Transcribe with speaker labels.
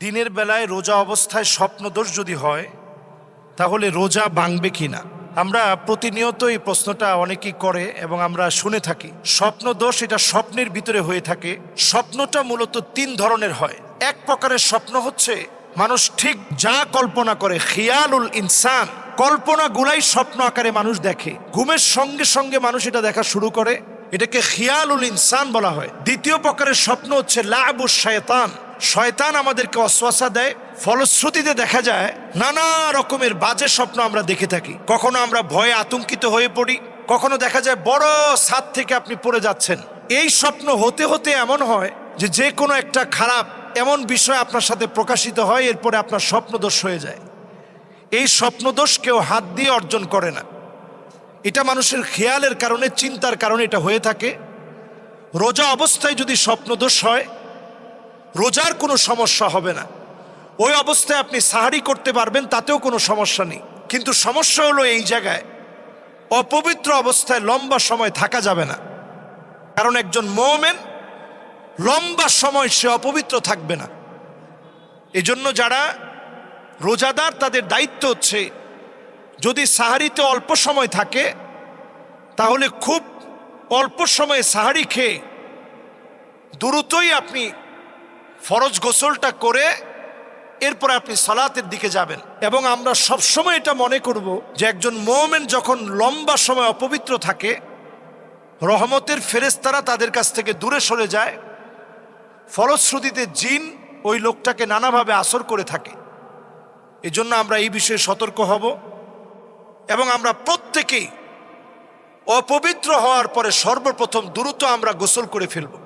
Speaker 1: দিনের বেলায় রোজা অবস্থায় স্বপ্নদোষ যদি হয়, তাহলে রোজা ভাঙবে কিনা আমরা প্রতিনিয়ত এই প্রশ্নটা অনেকেই করে এবং আমরা শুনে থাকি। স্বপ্নদোষ এটা স্বপ্নের ভিতরে হয়ে থাকে। স্বপ্নটা মূলত তিন ধরনের হয়। এক প্রকারের স্বপ্ন হচ্ছে, মানুষ ঠিক যা কল্পনা করে, খিয়ালুল ইনসান, কল্পনাগুলাই স্বপ্ন আকারে মানুষ দেখে। ঘুমের সঙ্গে সঙ্গে মানুষ এটা দেখা শুরু করে। এটাকে খিয়ালুল ইনসান বলা হয়। দ্বিতীয় প্রকারের স্বপ্ন হচ্ছে লাবুস শয়তান। শয়তান আমাদেরকে অশ্বাসা দেয়, ফলশ্রুতিতে দেখা যায় নানা রকমের বাজে স্বপ্ন আমরা দেখে থাকি। কখনো আমরা ভয়ে আতঙ্কিত হয়ে পড়ি, কখনো দেখা যায় বড় ছাদ থেকে আপনি পড়ে যাচ্ছেন। এই স্বপ্ন হতে হতে এমন হয় যে যে কোনো একটা খারাপ এমন বিষয় আপনার সাথে প্রকাশিত হয়, এরপরে আপনার স্বপ্নদোষ হয়ে যায়। এই স্বপ্নদোষ কেউ হাত দিয়ে অর্জন করে না। এটা মানুষের খেয়ালের কারণে, চিন্তার কারণে এটা হয়ে থাকে। রোজা অবস্থায় যদি স্বপ্নদোষ হয় রোজার কোনো সমস্যা হবে না। ওই অবস্থায় আপনি সাহারি করতে পারবেন, তাতেও কোনো সমস্যা নেই। কিন্তু সমস্যা হলো এই জায়গায়, অপবিত্র অবস্থায় লম্বা সময় থাকা যাবে না। কারণ একজন মোমেন লম্বা সময় সে অপবিত্র থাকবে না। এজন্য যারা রোজাদার, তাদের দায়িত্ব হচ্ছে, যদি সাহারিতে অল্প সময় থাকে, তাহলে খুব অল্প সময়ে সাহারি খেয়ে দ্রুতই আপনি ফরজ গোসলটা করে এরপরে আপনি সালাতের দিকে যাবেন। এবং আমরা সবসময় এটা মনে করব যে একজন মোমেন যখন লম্বা সময় অপবিত্র থাকে, রহমতের ফেরেস্তারা তাদের কাছ থেকে দূরে সরে যায়। ফলশ্রুতিতে জিন ওই লোকটাকে নানাভাবে আসর করে থাকে। এজন্য আমরা এই বিষয়ে সতর্ক হব এবং আমরা প্রত্যেকেই অপবিত্র হওয়ার পরে সর্বপ্রথম দ্রুত আমরা গোসল করে ফেলব।